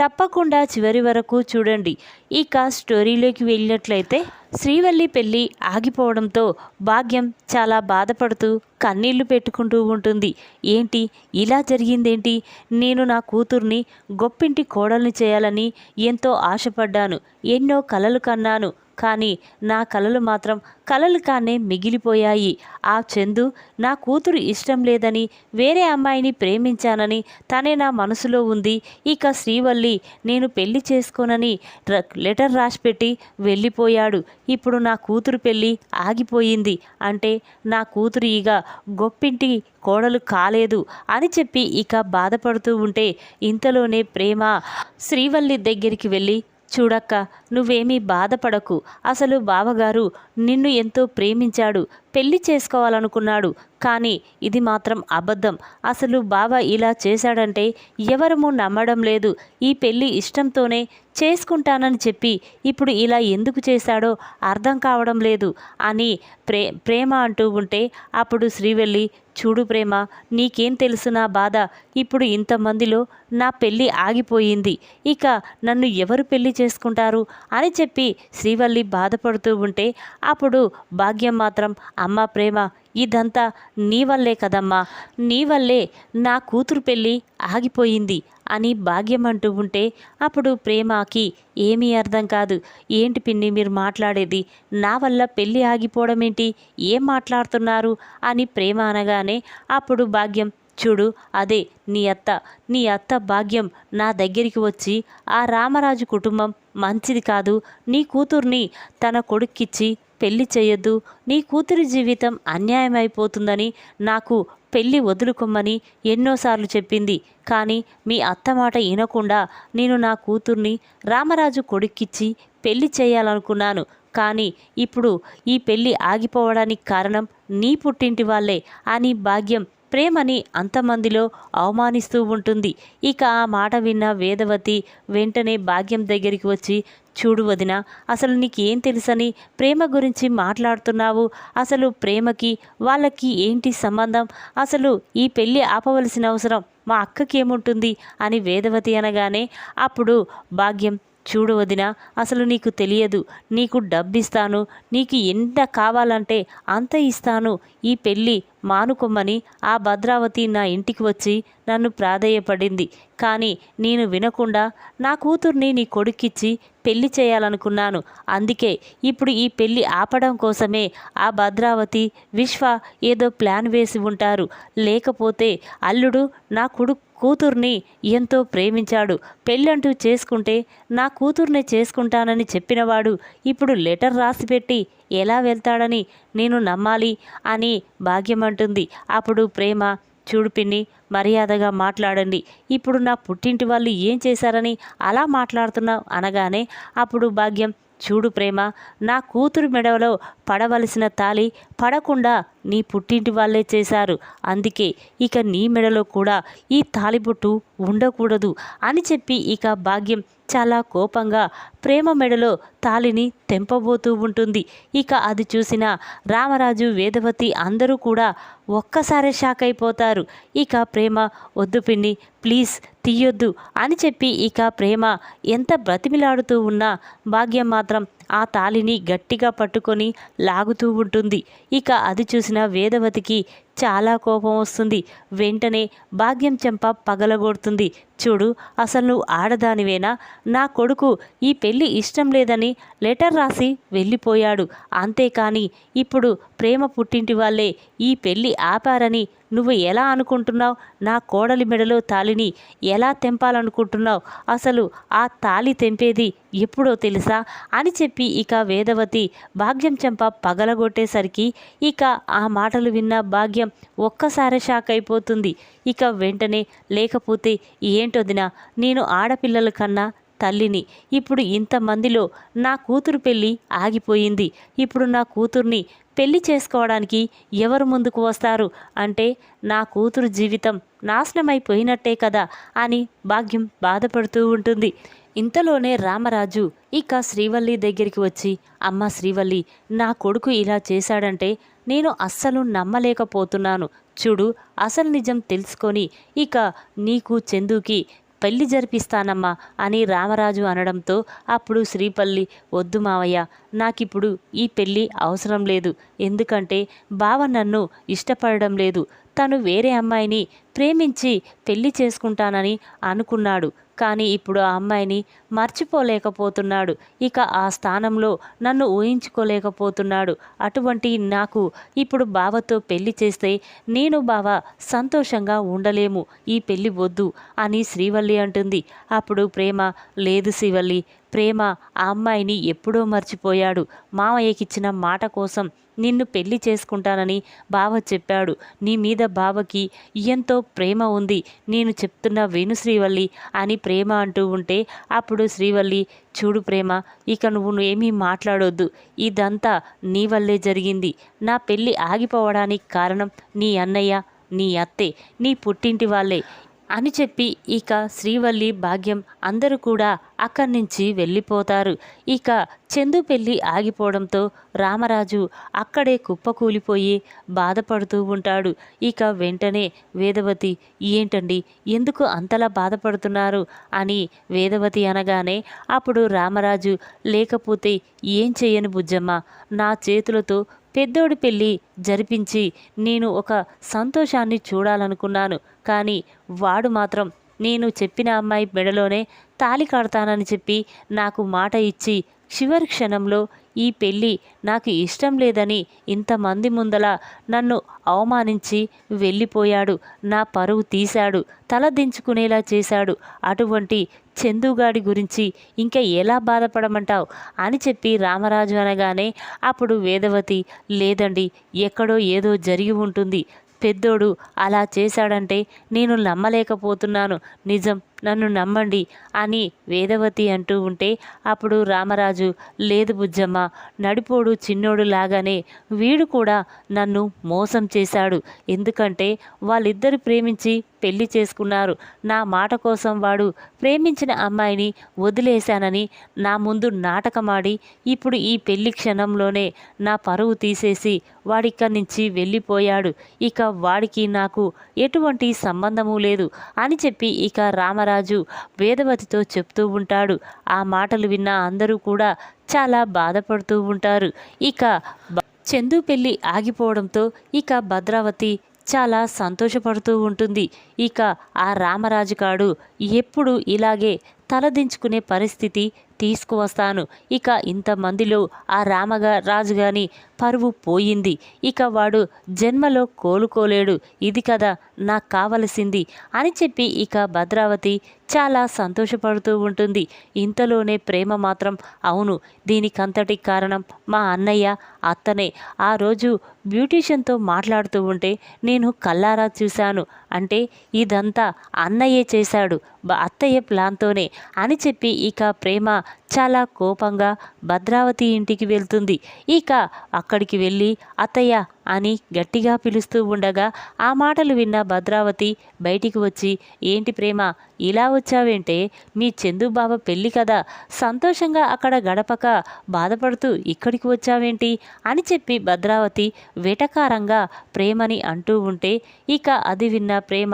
తప్పకుండా చివరి వరకు చూడండి. ఇక స్టోరీలోకి వెళ్ళినట్లయితే శ్రీవల్లి పెళ్ళి ఆగిపోవడంతో భాగ్యం చాలా బాధపడుతూ కన్నీళ్ళు పెట్టుకుంటూ ఉంటుంది. ఏంటి? ఇలా జరిగిందేంటి? నేను నా కూతుర్ని గొప్పింటి కోడల్ని చేయాలని ఎంతో ఆశపడ్డాను. ఎన్నో కలలు కన్నాను. కానీ నా కలలు మాత్రం కలలు కానే మిగిలిపోయాయి. ఆ చందు నా కూతురు ఇష్టం లేదని వేరే అమ్మాయిని ప్రేమించానని తనే నా మనసులో ఉంది. ఇక శ్రీవల్లి నేను పెళ్ళి చేసుకోనని లెటర్ రాసిపెట్టి వెళ్ళిపోయాడు. ఇప్పుడు నా కూతురు పెళ్ళి ఆగిపోయింది. అంటే నా కూతురు ఇక గొప్పింటి కోడలు కాలేదు అని చెప్పి ఇక బాధపడుతూ ఉంటే ఇంతలోనే ప్రేమ శ్రీవల్లి దగ్గరికి వెళ్ళి చూడక్క నువ్వేమీ బాధపడకు. అసలు బావగారు నిన్ను ఎంతో ప్రేమించాడు పెళ్ళి చేసుకోవాలనుకున్నాడు. కానీ ఇది మాత్రం అబద్ధం. అసలు బావ ఇలా చేశాడంటే ఎవరమూ నమ్మడం లేదు. ఈ పెళ్ళి ఇష్టంతోనే చేసుకుంటానని చెప్పి ఇప్పుడు ఇలా ఎందుకు చేశాడో అర్థం కావడం లేదు అని ప్రే ప్రేమ అంటూ ఉంటే అప్పుడు శ్రీవెల్లి చూడు ప్రేమ నీకేం తెలుసు నా బాధ? ఇప్పుడు ఇంతమందిలో నా పెళ్ళి ఆగిపోయింది. ఇక నన్ను ఎవరు పెళ్ళి చేసుకుంటారు? అని చెప్పి శ్రీవల్లి బాధపడుతూ ఉంటే అప్పుడు భాగ్యం మాత్రం అమ్మ ప్రేమ ఇదంతా నీ వల్లే కదమ్మా. నీ వల్లే నా కూతురు పెళ్ళి ఆగిపోయింది అని భాగ్యం అంటూ ఉంటే అప్పుడు ప్రేమకి ఏమీ అర్థం కాదు. ఏంటి పిన్ని మీరు మాట్లాడేది? నా వల్ల పెళ్ళి ఆగిపోవడం ఏంటి ఏం మాట్లాడుతున్నారు? అని ప్రేమ అనగానే అప్పుడు భాగ్యం చూడు అదే నీ అత్త. నీ అత్త భాగ్యం నా దగ్గరికి వచ్చి ఆ రామరాజు కుటుంబం మంచిది కాదు. నీ కూతుర్ని తన కొడుక్కిచ్చి పెళ్ళి చేయొద్దు. నీ కూతురి జీవితం అన్యాయమైపోతుందని నాకు పెళ్ళి వదులుకోమని ఎన్నోసార్లు చెప్పింది. కానీ మీ అత్త మాట వినకుండా నేను నా కూతుర్ని రామరాజు కొడుక్కిచ్చి పెళ్ళి చేయాలనుకున్నాను. కానీ ఇప్పుడు ఈ పెళ్ళి ఆగిపోవడానికి కారణం నీ పుట్టింటి వాళ్ళే అని భాగ్యం ప్రేమని అంతమందిలో అవమానిస్తూ ఉంటుంది. ఇక ఆ మాట విన్న వేదవతి వెంటనే భాగ్యం దగ్గరికి వచ్చి చూడు వదిన అసలు నీకేం తెలుసని ప్రేమ గురించి మాట్లాడుతున్నావు? అసలు ప్రేమకి వాళ్ళకి ఏంటి సంబంధం? అసలు ఈ పెళ్ళి ఆపవలసిన అవసరం? మా అక్కకి ఏముంటుంది అని వేదవతి అనగానే అప్పుడు భాగ్యం చూడు వదిన అసలు నీకు తెలియదు. నీకు డబ్బిస్తాను. నీకు ఎంత కావాలంటే అంత ఇస్తాను. ఈ పెళ్ళి మానుకొమ్మని ఆ భద్రావతి నా ఇంటికి వచ్చి నన్ను ప్రాధేయపడింది. కానీ నేను వినకుండా నా కూతుర్ని నీ కొడుక్కిచ్చి పెళ్ళి చేయాలనుకున్నాను. అందుకే ఇప్పుడు ఈ పెళ్ళి ఆపడం కోసమే ఆ భద్రావతి విశ్వ ఏదో ప్లాన్ వేసి ఉంటారు. లేకపోతే అల్లుడు నా కొడుకు కూతుర్ని ఎంతో ప్రేమించాడు. పెళ్ళంటూ చేసుకుంటే నా కూతుర్నే చేసుకుంటానని చెప్పినవాడు ఇప్పుడు లెటర్ రాసిపెట్టి ఎలా వెళ్తాడని నేను నమ్మాలి అని భాగ్యం అంటుంది అప్పుడు ప్రేమ చూడు పిన్ని మర్యాదగా మాట్లాడండి. ఇప్పుడు నా పుట్టింటి వాళ్ళు ఏం చేశారని అలా మాట్లాడుతున్నావు అనగానే అప్పుడు భాగ్యం చూడు ప్రేమ నా కూతురు మెడలో పడవలసిన తాలి పడకుండా నీ పుట్టింటి వాళ్ళే చేశారు. అందుకే ఇక నీ మెడలో కూడా ఈ తాలిబొట్టు ఉండకూడదు అని చెప్పి ఇక భాగ్యం చాలా కోపంగా ప్రేమ మెడలో తాలిని తెంపబోతూ ఉంటుంది. ఇక అది చూసిన రామరాజు వేదవతి అందరూ కూడా ఒక్కసారే షాక్ అయిపోతారు. ఇక ప్రేమ వద్దు పిన్ని ప్లీజ్ తీయొద్దు అని చెప్పి ఇక ప్రేమ ఎంత బ్రతిమిలాడుతూ ఉన్నా భాగ్యం మాత్రం ఆ తాలిని గట్టిగా పట్టుకొని లాగుతూ ఉంటుంది. ఇక అది చూసిన వేదవతికి చాలా కోపం వస్తుంది. వెంటనే భాగ్యం చెంప పగలగొడుతుంది. చూడు అసలు నువ్వు ఆడదానివేనా? నా కొడుకు ఈ పెళ్ళి ఇష్టం లేదని లెటర్ రాసి వెళ్ళిపోయాడు. అంతేకాని ఇప్పుడు ప్రేమ పుట్టింటి వాళ్ళే ఈ పెళ్ళి ఆపారని నువ్వు ఎలా అనుకుంటున్నావు? నా కోడలి మెడలో తాలిని ఎలా తెంపాలనుకుంటున్నావు? అసలు ఆ తాలి తెంపేది ఎప్పుడో తెలుసా? అని చెప్పి ఇక వేదవతి భాగ్యం చెంప పగలగొట్టేసరికి ఇక ఆ మాటలు విన్న భాగ్యం ఒక్కసారి షాక్ అయిపోతుంది. ఇక వెంటనే లేకపోతే ఏంటొదినా నేను ఆడపిల్లల కన్నా తల్లిని. ఇప్పుడు ఇంతమందిలో నా కూతురు పెళ్ళి ఆగిపోయింది. ఇప్పుడు నా కూతుర్ని పెళ్ళి చేసుకోవడానికి ఎవరు ముందుకు వస్తారు? అంటే నా కూతురు జీవితం నాశనమైపోయినట్టే కదా అని భాగ్యం బాధపడుతూ ఉంటుంది. ఇంతలోనే రామరాజు ఇక శ్రీవల్లి దగ్గరికి వచ్చి అమ్మ శ్రీవల్లి నా కొడుకు ఇలా చేశాడంటే నేను అస్సలు నమ్మలేకపోతున్నాను. చూడు అసలు నిజం తెలుసుకొని ఇక నీకు చందుకి పెళ్ళి జరిపిస్తానమ్మా అని రామరాజు అనడంతో అప్పుడు శ్రీపల్లి వద్దు మావయ్య నాకిప్పుడు ఈ పెళ్ళి అవసరం లేదు. ఎందుకంటే బావ నన్ను ఇష్టపడడం లేదు. తను వేరే అమ్మాయిని ప్రేమించి పెళ్ళి చేసుకుంటానని అనుకున్నాడు. కానీ ఇప్పుడు ఆ అమ్మాయిని మర్చిపోలేకపోతున్నాడు. ఇక ఆ స్థానంలో నన్ను ఊహించుకోలేకపోతున్నాడు. అటువంటి నాకు ఇప్పుడు బావతో పెళ్ళి చేస్తే నేను బావ సంతోషంగా ఉండలేము. ఈ పెళ్ళి వద్దు అని శ్రీవల్లి అంటుంది. అప్పుడు ప్రేమ లేదు శ్రీవల్లి ప్రేమ ఆ అమ్మాయిని ఎప్పుడో మర్చిపోయాడు. మామయ్యకిచ్చిన మాట కోసం నిన్ను పెళ్ళి చేసుకుంటానని బావ చెప్పాడు. నీ మీద బావకి ఎంతో ప్రేమ ఉంది. నేను చెప్తున్న వేణు శ్రీవల్లి అని ప్రేమ అంటూ ఉంటే అప్పుడు శ్రీవల్లి చూడు ప్రేమ ఇక నువ్వు ఏమీ మాట్లాడొద్దు. ఇదంతా నీ వల్లే జరిగింది. నా పెళ్ళి ఆగిపోవడానికి కారణం నీ అన్నయ్య నీ అత్తే నీ పుట్టింటి వాళ్ళే అని చెప్పి ఇక శ్రీవల్లి భాగ్యం అందరూ కూడా అక్కడి నుంచి వెళ్ళిపోతారు. ఇక చందు పెళ్ళి ఆగిపోవడంతో రామరాజు అక్కడే కుప్పకూలిపోయి బాధపడుతూ ఉంటాడు. ఇక వెంటనే వేదవతి ఏంటండి? ఎందుకు అంతలా బాధపడుతున్నారు? అని వేదవతి అనగానే అప్పుడు రామరాజు లేకపోతే ఏం చేయను బుజ్జమ్మ. నా చేతులతో పెద్దోడి పెళ్ళి జరిపించి నేను ఒక సంతోషాన్ని చూడాలనుకున్నాను. కానీ వాడు మాత్రం నేను చెప్పిన అమ్మాయి మెడలోనే తాలి కడతానని చెప్పి నాకు మాట ఇచ్చి చివరి క్షణంలో ఈ పెళ్ళి నాకు ఇష్టం లేదని ఇంతమంది ముందల నన్ను అవమానించి వెళ్ళిపోయాడు. నా పరువు తీశాడు. తల దించుకునేలా చేశాడు. అటువంటి చందుగాడి గురించి ఇంకా ఎలా బాధపడమంటావు? అని చెప్పి రామరాజు అనగానే అప్పుడు వేదవతి లేదండి ఎక్కడో ఏదో జరిగి ఉంటుంది. పెద్దోడు అలా చేశాడంటే నేను నమ్మలేకపోతున్నాను. నిజం. నన్ను నమ్మండి అని వేదవతి అంటూ ఉంటే అప్పుడు రామరాజు లేదు బుజ్జమ్మ నడిపోడు చిన్నోడు లాగానే వీడు కూడా నన్ను మోసం చేశాడు. ఎందుకంటే వాళ్ళిద్దరు ప్రేమించి పెళ్ళి చేసుకున్నారు. నా మాట కోసం వాడు ప్రేమించిన అమ్మాయిని వదిలేశానని నా ముందు నాటకమాడి ఇప్పుడు ఈ పెళ్ళి క్షణంలోనే నా పరువు తీసేసి వాడిక్కడి నుంచి వెళ్ళిపోయాడు. ఇక వాడికి నాకు ఎటువంటి సంబంధము లేదు అని చెప్పి ఇక రామరాజు వేదవతితో చెప్తూ ఉంటాడు. ఆ మాటలు విన్న అందరూ కూడా చాలా బాధపడుతూ ఉంటారు. ఇక చందు పెళ్ళి ఆగిపోవడంతో ఇక భద్రావతి చాలా సంతోషపడుతూ ఉంటుంది. ఇక ఆ రామరాజు కాడు ఎప్పుడు ఇలాగే తలదించుకునే పరిస్థితి తీసుకువస్తాను. ఇక ఇంతమందిలో ఆ రామగా రాజుగాని పరువు పోయింది. ఇక వాడు జన్మలో కోలుకోలేడు. ఇది కదా నాకు కావలసింది అని చెప్పి ఇక భద్రావతి చాలా సంతోషపడుతూ ఉంటుంది. ఇంతలోనే ప్రేమ మాత్రం అవును. దీనికంతటి కారణం మా అన్నయ్య అత్తనే. ఆ రోజు బ్యూటీషియన్తో మాట్లాడుతూ ఉంటే నేను కల్లారా చూశాను. అంటే ఇదంతా అన్నయ్యే చేశాడు. అత్తయ్య ప్లాన్తోనే అని చెప్పి ఇక ప్రేమ చాలా కోపంగా భద్రావతి ఇంటికి వెళ్తుంది. ఇక అక్కడికి వెళ్ళి అత్తయ్య అని గట్టిగా పిలుస్తూ ఉండగా ఆ మాటలు విన్న భద్రావతి బయటికి వచ్చి ఏంటి ప్రేమ ఇలా వచ్చావేంటే? మీ చందుబాబ పెళ్ళి కదా సంతోషంగా అక్కడ గడపక బాధపడుతూ ఇక్కడికి వచ్చావేంటి? అని చెప్పి భద్రావతి వెటకారంగా ప్రేమని అంటూ ఉంటే ఇక అది విన్న ప్రేమ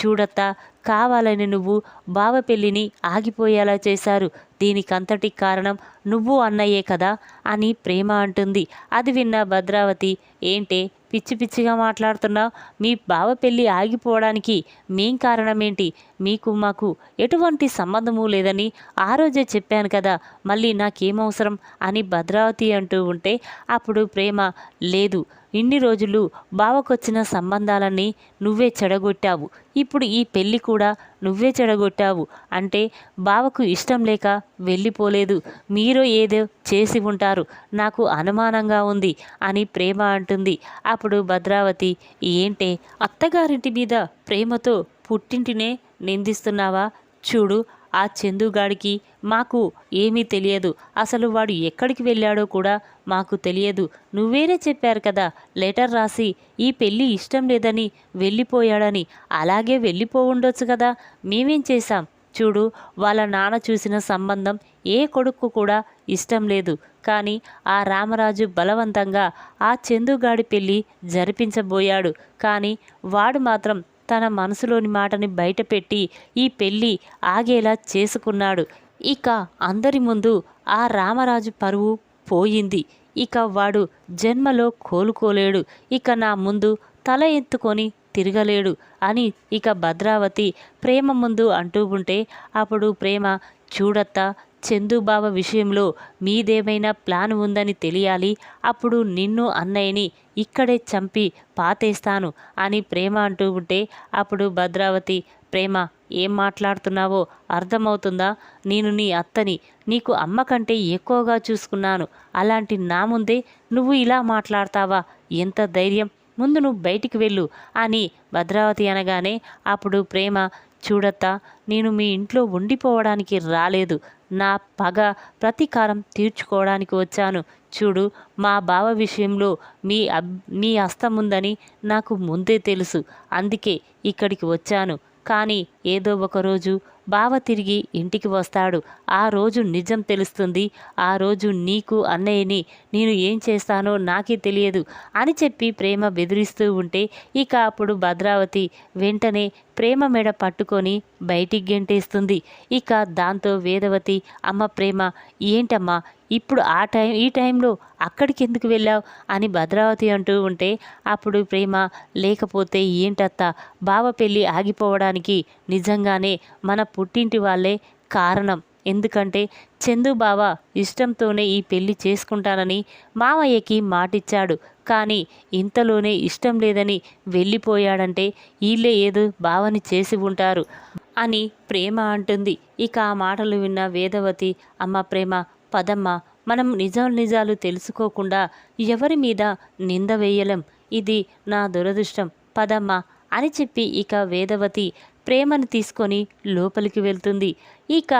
చూడత్తా. కావాలని నువ్వు బావ పెళ్ళిని ఆగిపోయేలా చేశారు. దీనికంతటి కారణం నువ్వు అన్నయ్యే కదా అని ప్రేమ అంటుంది. అది విన్న భద్రావతి ఏంటే పిచ్చి పిచ్చిగా మాట్లాడుతున్నావు? మీ బావ పెళ్ళి ఆగిపోవడానికి మేం కారణమేంటి? మీకు మాకు ఎటువంటి సంబంధము లేదని ఆ రోజే చెప్పాను కదా మళ్ళీ నాకేమవసరం అని భద్రావతి అంటూ ఉంటే అప్పుడు ప్రేమ లేదు. ఇన్ని రోజులు బావకొచ్చిన సంబంధాలన్నీ నువ్వే చెడగొట్టావు. ఇప్పుడు ఈ పెళ్ళి కూడా నువ్వే చెడగొట్టావు. అంటే బావకు ఇష్టం లేక వెళ్ళిపోలేదు. మీరు ఏదో చేసి ఉంటారు. నాకు అనుమానంగా ఉంది అని ప్రేమ అంటుంది. అప్పుడు భద్రావతి ఏంటే అత్తగారింటి మీద ప్రేమతో పుట్టింటినే నిందిస్తున్నావా? చూడు ఆ చందుగాడికి మాకు ఏమీ తెలియదు. అసలు వాడు ఎక్కడికి వెళ్ళాడో కూడా మాకు తెలియదు. నువ్వేరే చెప్పారు కదా లెటర్ రాసి ఈ పెళ్ళి ఇష్టం లేదని వెళ్ళిపోయాడని. అలాగే వెళ్ళిపోవుండొచ్చు కదా మేమేం చేశాం? చూడు వాళ్ళ నాన్న చూసిన సంబంధం ఏ కొడుకు కూడా ఇష్టం లేదు. కానీ ఆ రామరాజు బలవంతంగా ఆ చందుగాడి పెళ్ళి జరిపించబోయాడు. కానీ వాడు మాత్రం తన మనసులోని మాటని బయటపెట్టి ఈ పెళ్ళి ఆగేలా చేసుకున్నాడు. ఇక అందరి ముందు ఆ రామరాజు పరువు పోయింది. ఇక వాడు జన్మలో కోలుకోలేడు. ఇక నా ముందు తల ఎత్తుకొని తిరగలేడు అని ఇక భద్రావతి ప్రేమ ముందు అంటూ ఉంటే అప్పుడు ప్రేమ చూడత్తా చందుబావ విషయంలో మీదేమైనా ప్లాన్ ఉందని తెలియాలి అప్పుడు నిన్ను అన్నయ్యని ఇక్కడే చంపి పాతేస్తాను అని ప్రేమ అంటూ ఉంటే అప్పుడు భద్రావతి ప్రేమ ఏం మాట్లాడుతున్నావో అర్థమవుతుందా? నేను నీ అత్తని నీకు అమ్మ కంటే ఎక్కువగా చూసుకున్నాను. అలాంటి నా ముందే నువ్వు ఇలా మాట్లాడతావా? ఎంత ధైర్యం! ముందు నువ్వు బయటికి వెళ్ళు అని భద్రావతి అనగానే అప్పుడు ప్రేమ చూడత్తా నేను మీ ఇంట్లో ఉండిపోవడానికి రాలేదు. నా పగ ప్రతీకారం తీర్చుకోవడానికి వచ్చాను. చూడు మా బావ విషయంలో మీ అబ్ మీ హస్తం ఉందని నాకు ముందే తెలుసు. అందుకే ఇక్కడికి వచ్చాను. కానీ ఏదో ఒకరోజు బావ తిరిగి ఇంటికి వస్తాడు. ఆ రోజు నిజం తెలుస్తుంది. ఆ రోజు నీకు అన్నయ్యని నేను ఏం చేస్తానో నాకే తెలియదు అని చెప్పి ప్రేమ బెదిరిస్తూ ఉంటే ఇక అప్పుడు భద్రావతి వెంటనే ప్రేమ మెడ పట్టుకొని బయటికి గెంటేస్తుంది. ఇక దాంతో వేదవతి అమ్మ ప్రేమ ఏంటమ్మా ఇప్పుడు ఆ టైం ఈ టైంలో అక్కడికి ఎందుకు వెళ్ళావు? అని భద్రావతి అంటూ ఉంటే అప్పుడు ప్రేమ లేకపోతే ఏంటత్త బావ పెళ్ళి ఆగిపోవడానికి నిజంగానే మన పుట్టింటి వాళ్ళే కారణం. ఎందుకంటే చందు బావ ఇష్టంతోనే ఈ పెళ్ళి చేసుకుంటానని మామయ్యకి మాటిచ్చాడు. కానీ ఇంతలోనే ఇష్టం లేదని వెళ్ళిపోయాడంటే వీళ్ళే ఏదో బావని చేసి ఉంటారు అని ప్రేమ అంటుంది. ఇక ఆ మాటలు విన్న వేదవతి అమ్మ ప్రేమ పదమ్మ మనం నిజం నిజాలు తెలుసుకోకుండా ఎవరి మీద నింద వేయలేం. ఇది నా దురదృష్టం. పదమ్మ అని చెప్పి ఇక వేదవతి ప్రేమను తీసుకొని లోపలికి వెళ్తుంది. ఇక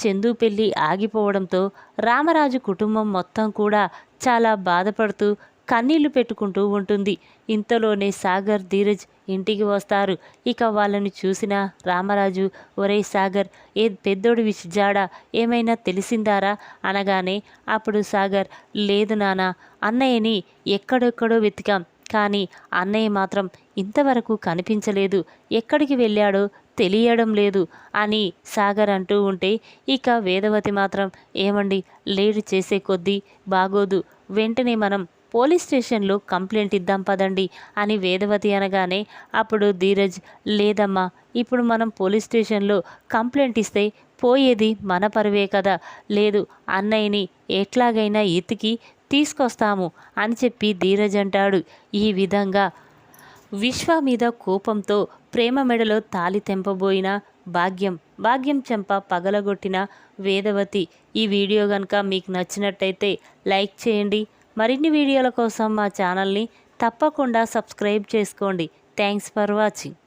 చందు పెళ్ళి ఆగిపోవడంతో రామరాజు కుటుంబం మొత్తం కూడా చాలా బాధపడుతూ కన్నీళ్ళు పెట్టుకుంటూ ఉంటుంది. ఇంతలోనే సాగర్ ధీరజ్ ఇంటికి వస్తారు. ఇక వాళ్ళని చూసిన రామరాజు ఒరే సాగర్ ఏ పెద్దోడి విషజాడ ఏమైనా తెలిసిందారా? అనగానే అప్పుడు సాగర్ లేదు నానా అన్నయ్యని ఎక్కడెక్కడో వెతికాం. కానీ అన్నయ్య మాత్రం ఇంతవరకు కనిపించలేదు. ఎక్కడికి వెళ్ళాడో తెలియడం లేదు అని సాగర్ అంటూ ఉంటే ఇక వేదవతి మాత్రం ఏమండి లేడు చేసే కొద్దీ బాగోదు. వెంటనే మనం పోలీస్ స్టేషన్లో కంప్లైంట్ ఇద్దాం పదండి అని వేదవతి అనగానే అప్పుడు ధీరజ్ లేదమ్మా ఇప్పుడు మనం పోలీస్ స్టేషన్లో కంప్లైంట్ ఇస్తే పోయేది మన పరువే కదా. లేదు అన్నయ్యని ఎట్లాగైనా ఎతికి తీసుకొస్తాము అని చెప్పి ధీరజ్ అంటాడు. ఈ విధంగా విశ్వ మీద కోపంతో ప్రేమ మెడలో తాలి తెంపబోయిన భాగ్యం భాగ్యం చెంప పగలగొట్టిన వేదవతి. ఈ వీడియో కనుక మీకు నచ్చినట్టయితే లైక్ చేయండి. మరిన్ని వీడియోల కోసం మా ఛానల్ని తప్పకుండా సబ్స్క్రైబ్ చేసుకోండి. Thanks for watching.